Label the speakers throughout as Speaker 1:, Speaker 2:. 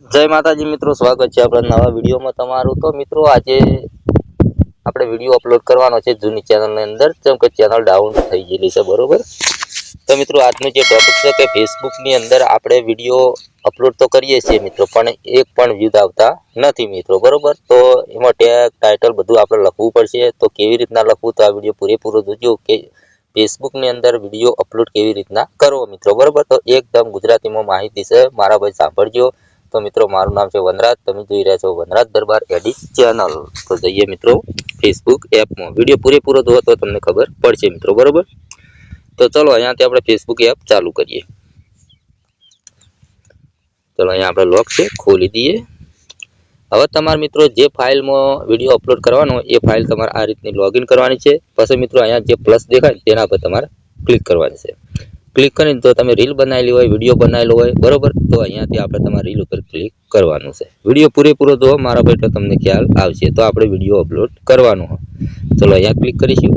Speaker 1: જય માતાજી મિત્રો, સ્વાગત છે આપણા નવા વિડીયોમાં તમારું. તો મિત્રો, આજે આપણે વીડિયો અપલોડ કરવાનો છે જૂની ચેનલની અંદર, જેમ કે ચેનલ ડાઉન થઈ ગયેલી છે, બરોબર? તો મિત્રો, આજનું જે ટોપિક છે કે ફેસબુકની અંદર આપણે વીડિયો અપલોડ તો કરીએ છીએ મિત્રો, પણ એક પણ વ્યૂઝ આવતા નથી મિત્રો, બરોબર? તો એમાં ટેગ, ટાઇટલ બધું આપણે લખવું પડશે. તો કેવી રીતના લખવું? તો આ વીડિયો પૂરેપૂરો જોજો કે ફેસબુકની અંદર વીડિયો અપલોડ કેવી રીતના કરવો મિત્રો, બરોબર? તો એકદમ ગુજરાતીમાં માહિતી છે, મારા ભાઈ સાંભળજો. તો મિત્રો, મારું નામ છે વનરાજ. તમે જોઈ રહ્યા છો વનરાજ દરબાર એડી ચેનલ તો જઈએ મિત્રો ફેસબુક એપમાં વીડિયો પૂરેપૂરો જોવો તો તમને ખબર પડશે મિત્રો, બરોબર? તો ચલો, અહીંયાથી આપણે ફેસબુક એપ ચાલુ કરીએ. ચલો, અહીંયા આપણે લોક છે, ખોલી દઈએ. હવે તમારા મિત્રો, જે ફાઇલમાં વીડિયો અપલોડ કરવાનો એ ફાઇલ તમારે આ રીતની લોગિન કરવાની છે. પછી મિત્રો, અહીંયા જે પ્લસ દેખાય, તેના પર તમારે ક્લિક કરવાની છે. ક્લિક કરીને તો તમે રીલ બનાવેલી હોય, વીડિયો બનાવેલો હોય, બરોબર? તો અહીંયાથી આપણે તમારા રીલ ઉપર ક્લિક કરવાનું છે. વીડિયો પૂરેપૂરો જો મારા પર તમને ખ્યાલ આવશે. તો આપણે વીડિયો અપલોડ કરવાનો હોય ચલો અહીંયા ક્લિક કરીશું.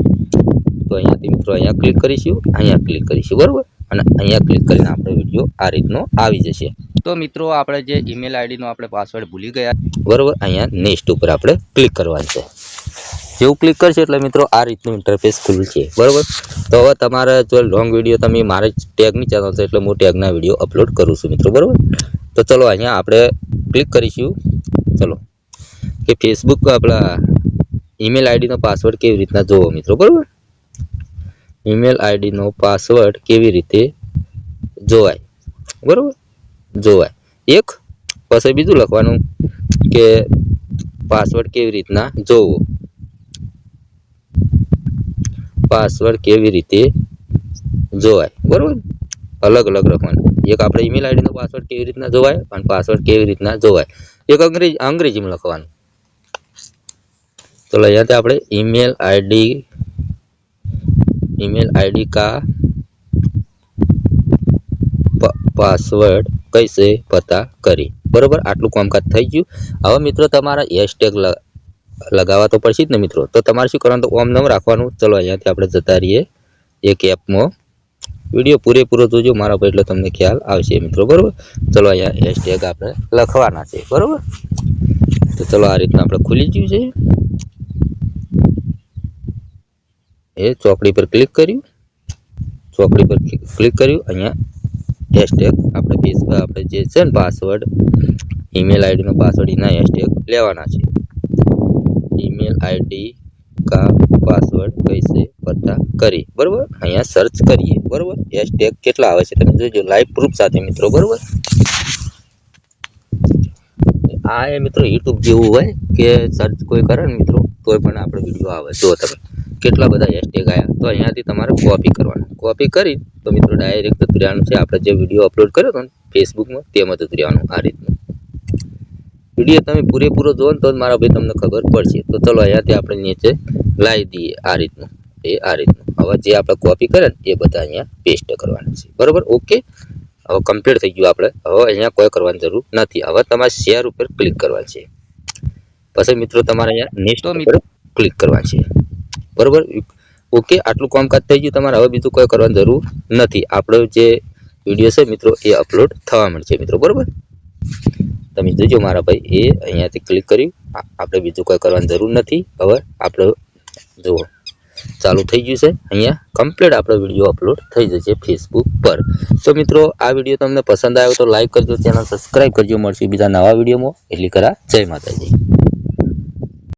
Speaker 1: તો અહીંયાથી મિત્રો અહીંયા ક્લિક કરીશું, અહીંયા ક્લિક કરીશું, બરોબર? અને અહીંયા ક્લિક કરીને આપણે વીડિયો આ રીતનો આવી જશે. તો મિત્રો, આપણે જે ઈમેલ આઈડીનો આપણે પાસવર્ડ ભૂલી ગયા, બરોબર? અહીંયા નેક્સ્ટ ઉપર આપણે ક્લિક કરવાનું છે. જેવું ક્લિક કરશો એટલે મિત્રો આ રીતનું ઇન્ટરફેસ ખુલશે. બરોબર? તો હવે તમારે જો લોંગ વીડિયો તમે મારે ટેગની ચેનલ છે એટલે હું ટેગના વીડિયો અપલોડ કરું છું મિત્રો. બરોબર? તો ચલો અહીંયા આપણે ક્લિક કરીશું. ચલો. કે ફેસબુક આપણા ઈમેલ આઈડીનો પાસવર્ડ કેવી રીતના જોવો મિત્રો? બરાબર? ઈમેલ આઈડીનો પાસવર્ડ કેવી રીતે જોવાય? બરાબર? જોવાય. એક, પછી બીજું લખવાનું કે પાસવર્ડ કેવી રીતના જોવો? પાસવર્ડ કેવી રીતે જોવાય બરોબર અલગ અલગ લખવાનું એક આપણે ઈમેલ આઈડીનો પાસવર્ડ કેવી રીતના જોવાય અને પાસવર્ડ કેવી રીતના જોવાય એક અંગ્રેજી અંગ્રેજીમાં લખવાનું તો અહીંયાથી આપણે ઈમેલ આઈડી ईमेल आईडी का પ- પાસવર્ડ કૈસે પતા કરી બરોબર આટલું કામકાજ થઈ ગયું હવે મિત્રો તમારા હેશટેગ લગાવવા તો પડશે જ ને મિત્રો. તો તમારે શું કરવાનું? તો ઓમ નમ રાખવાનું. ચલો અહીંયાથી આપણે જતા રહીએ એક એપમાં. વીડિયો પૂરેપૂરો જોજો મારા પર, એટલે તમને ખ્યાલ આવશે મિત્રો. બરાબર? ચલો અહીંયા હેશટેગ આપણે લખવાના છે. બરોબર? તો ચલો આ રીતના આપણે ખુલી ગયું છે. એ ચોકડી પર ક્લિક કર્યું. ચોકડી પર ક્લિક કર્યું. અહીંયા હેશટેગ આપણે ફેસબુક આપણે જે છે ને પાસવર્ડ ઈમેલ આઈડીનો પાસવર્ડ એના હેશટેગ લેવાના છે. ઈમેલ આઈડી કા પાસવર્ડ કૈસે પતા કરી, બરોબર? અહીંયા સર્ચ કરીએ, બરોબર? હેશટેગ કેટલા આવે છે? તમે જોજો લાઈવ પ્રૂફ સાથે મિત્રો, બરોબર? આ એ મિત્રો યુટ્યુબ જેવું હોય કે સર્ચ કોઈ કરે ને મિત્રો, તોય પણ આપણે વીડિયો આવે. જો તમે, કેટલા બધા હેશટેગ આવ્યા તો અહીંયાથી તમારે કોપી કરવાનું. કોપી કરી, તો મિત્રો ડાયરેક્ટ જતું છે. આપણે જે વીડિયો અપલોડ કર્યો હતો ને ફેસબુકમાં તેમાં જ રહેવાનું આ રીતનું. વીડિયો તમે પૂરેપૂરો જુઓ ને તો જ મારા ભાઈ તમને ખબર પડશે. તો ચલો અહીંયાથી આપણે નીચે લાવી દઈએ આ રીતનું એ આ રીતનું. હવે જે આપણે કોપી કરે ને એ બધા અહીંયા પેસ્ટ કરવાના છે. બરોબર? ઓકે હવે કમ્પ્લીટ થઈ ગયું આપણે. હવે અહીંયા કોઈ કરવાની જરૂર નથી. હવે તમારે શેર ઉપર ક્લિક કરવાનું છે. પછી મિત્રો તમારે અહીંયા નેક્સ્ટ મિત્રો ક્લિક કરવાનું છે. બરોબર? ઓકે આટલું કામકાજ થઈ ગયું તમારે. હવે બીજું કોઈ કરવાની જરૂર નથી. આપણો જે વીડિયો છે મિત્રો એ અપલોડ થવા મળશે મિત્રો. બરોબર? તમે જોજો મારા ભાઈ, એ અહીંયાથી ક્લિક કર્યું. આપણે બીજું કંઈ કરવાની જરૂર નથી. હવે આપણે જુઓ. ચાલુ થઈ ગયું છે. અહીંયા કમ્પ્લીટ આપણો વીડિયો અપલોડ થઈ જશે ફેસબુક પર. તો મિત્રો, આ વીડિયો તમને પસંદ આવ્યો તો લાઈક કરજો, ચેનલ સબસ્ક્રાઈબ કરજો. મળશે બીજા નવા વિડીયોમાં એટલી કરા, જય માતાજી.